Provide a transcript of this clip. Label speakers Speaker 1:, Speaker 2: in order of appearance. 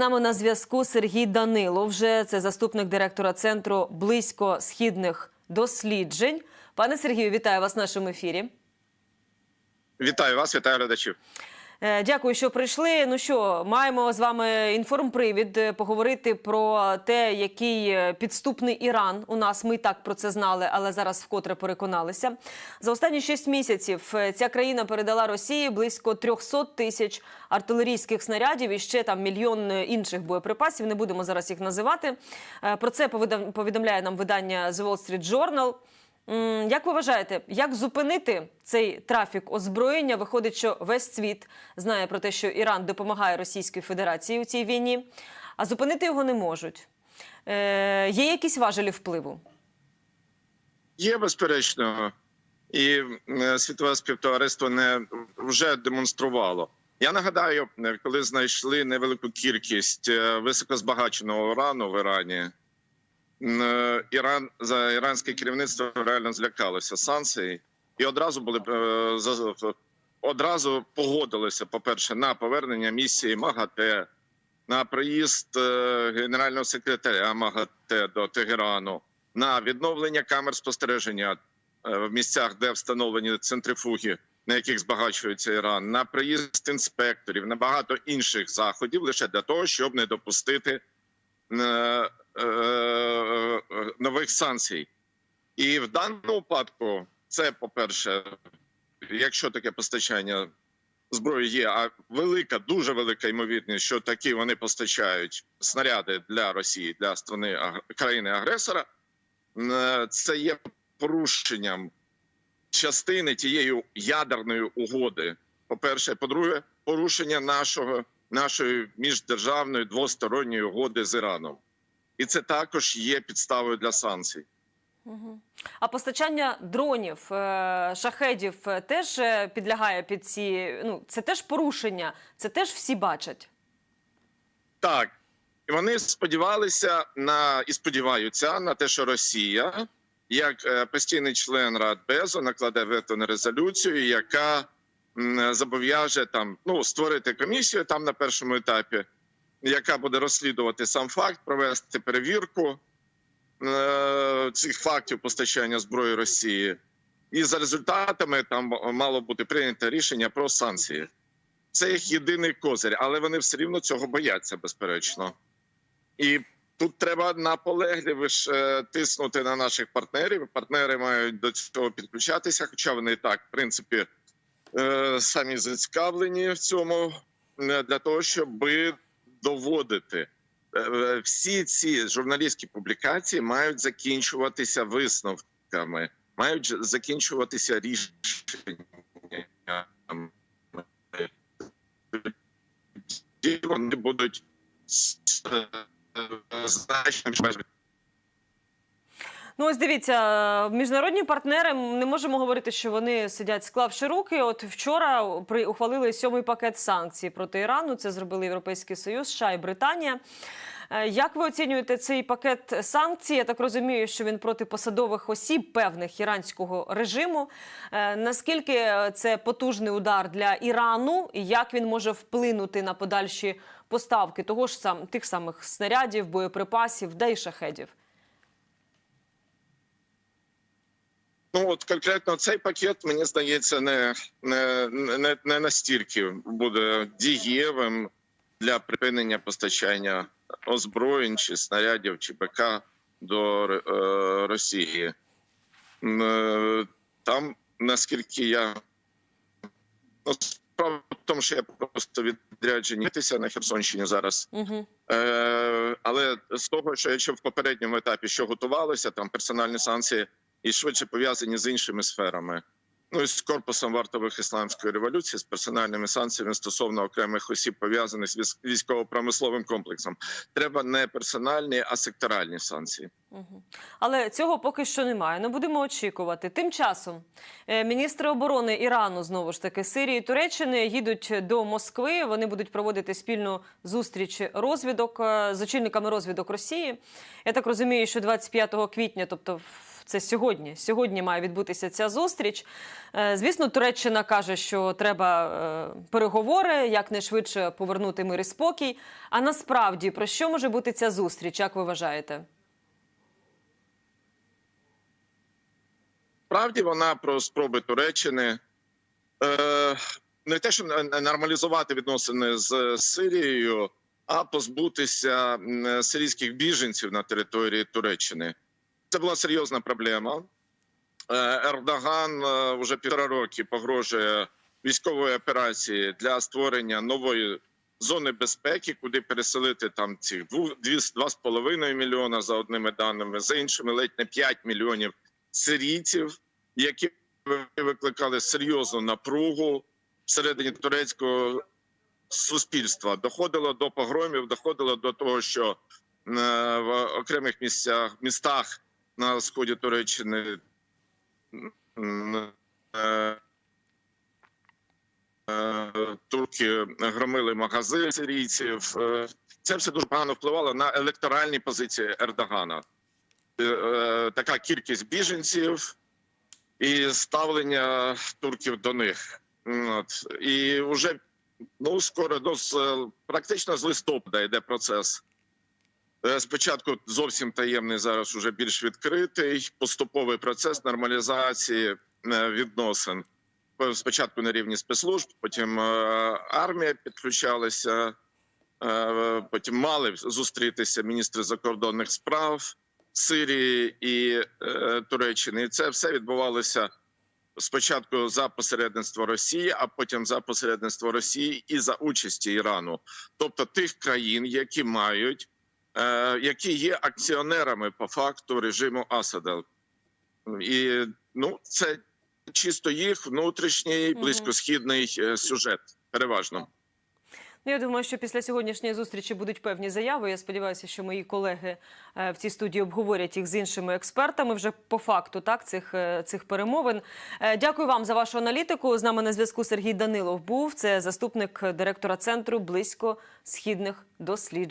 Speaker 1: нами на зв'язку Сергій Данило. Вже це заступник директора центру близькосхідних досліджень. Пане Сергію, вітаю вас в нашому ефірі.
Speaker 2: Вітаю вас, вітаю глядачів.
Speaker 1: Е, Дякую, що прийшли. Ну що, маємо з вами інформпривід е, поговорити про те, який е, підступний Іран у нас. Ми так про це знали, але зараз вкотре переконалися. За останні шість місяців ця країна передала Росії близько 300 тисяч артилерійських снарядів і ще там мільйон інших боєприпасів. Не будемо зараз їх називати. Про це повідом- повідомляє нам видання The Wall Street Journal. Як ви вважаєте, як зупинити цей трафік озброєння? Виходить, що весь світ знає про те, що Іран допомагає Російській Федерації у цій війні, а зупинити його не можуть. Е, є якісь важелі впливу?
Speaker 2: Є безперечно, і світове співтовариство не вже демонструвало. Я нагадаю, коли знайшли невелику кількість е, високозбагаченого урану в Ірані, Іран за іранське керівництво реально злякалося санкцій, і одразу були е, одразу погодилися, по-перше, на повернення місії МАГАТЕ, на приїзд е, генерального секретаря МАГАТЕ до Тегерану, на відновлення камер спостереження е, в місцях, де встановлені центрифуги, на яких збагачується Іран, на приїзд інспекторів, на багато інших заходів лише для того, щоб не допустити е, е, е, нових санкцій. І в даному випадку, це по-перше, якщо таке постачання зброї є, а велика, дуже велика ймовірність, що такі вони постачають снаряди для Росії, для страни країни-агресора, е, це є порушенням частини тієї ядерної угоди. По-перше, по-друге, порушення нашого нашої міждержавної двосторонньої угоди з Іраном, і це також є підставою для санкцій.
Speaker 1: А постачання дронів, е, шахедів е, теж е, підлягає під ці. Ну, це теж порушення, це теж всі бачать.
Speaker 2: Так, і вони сподівалися на і сподіваються на те, що Росія, як постійний член Радбезу, накладе вето на резолюцію, яка зобов'яже там ну створити комісію там на першому етапі, яка буде розслідувати сам факт, провести перевірку е, цих фактів постачання зброї Росії, і за результатами там мало бути прийнято рішення про санкції. Це їх єдиний козир, але вони все рівно цього бояться, безперечно. І тут треба наполегливіше тиснути на наших партнерів. Партнери мають до цього підключатися, хоча вони і так, в принципі, е, самі зацікавлені в цьому е, для того, щоб доводити. Е, е, Всі ці журналістські публікації мають закінчуватися висновками, мають закінчуватися рішеннями вони будуть е, більш
Speaker 1: Ну, ось дивіться, е, міжнародні партнери не можемо говорити, що вони сидять склавши руки. От вчора при ухвалили сьомий пакет санкцій проти Ірану. Це зробили Європейський Союз, США і Британія. Е, Як ви оцінюєте цей пакет санкцій? Я так розумію, що він проти посадових осіб певних іранського режиму. Е, Наскільки це потужний удар для Ірану, і як він може вплинути на подальші поставки того ж сам тих самих снарядів, боєприпасів, да й шахедів?
Speaker 2: Ну от конкретно цей пакет, мені здається, не, не, не, не настільки буде дієвим для припинення постачання озброєнь чи снарядів чи БК до е, Росії. Е, Там, наскільки я ну, справа в тому, що я просто відряджені на Херсонщині зараз.
Speaker 1: Угу.
Speaker 2: Е, але з того, що якщо в попередньому етапі що готувалося, там персональні санкції і швидше пов'язані з іншими сферами. Ну з корпусом вартових ісламської революції, з персональними санкціями стосовно окремих осіб, пов'язаних з військ- військово-промисловим комплексом. Треба не персональні, а секторальні санкції.
Speaker 1: Але цього поки що немає. Не будемо очікувати. Тим часом е, міністри оборони Ірану знову ж таки Сирії і Туреччини їдуть до Москви. Вони будуть проводити спільну зустріч розвідок е, з очільниками розвідок Росії. Я так розумію, що 25 квітня, тобто Це сьогодні. Сьогодні має відбутися ця зустріч. Е, Звісно, Туреччина каже, що треба переговори, якнайшвидше повернути мир і спокій. А насправді про що може бути ця зустріч? Як ви вважаєте?
Speaker 2: Справді вона про спроби Туреччини е, не те, що нормалізувати відносини з Сирією, а позбутися сирійських біженців на території Туреччини. Це була серйозна проблема. Е, Ердоган е, вже півтора роки погрожує військової операції для створення нової зони безпеки, куди переселити там цих дву- дві з- два з половиною мільйона за одними даними, за іншими ледь не 5 мільйонів сирійців, які викликали серйозну напругу всередині турецького суспільства. Доходило до погромів, доходило до того, що е, в окремих місцях містах на сході Туреччини е, е, турки громили магазини сирійців. Це все дуже погано впливало на електоральні позиції Ердогана. Е, е, Така кількість біженців і ставлення турків до них. От. І вже ну скоро ну, з, е, практично з листопада йде процес. Спочатку зовсім таємний, зараз уже більш відкритий поступовий процес нормалізації відносин. Спочатку на рівні спецслужб, потім армія підключалася, потім мали зустрітися міністри закордонних справ Сирії і е, Туреччини. І це все відбувалося спочатку за посередництво Росії, а потім за посередництво Росії і за участі Ірану, тобто тих країн, які мають, е, які є акціонерами по факту режиму Асада. І ну, це чисто їх внутрішній близькосхідний е, сюжет, переважно.
Speaker 1: Ну, я думаю, що після сьогоднішньої зустрічі будуть певні заяви. Я сподіваюся, що мої колеги е, в цій студії обговорять їх з іншими експертами вже по факту так цих, е, цих перемовин. Е, Дякую вам за вашу аналітику. З нами на зв'язку Сергій Данилов був. Це заступник директора центру близько східних досліджень.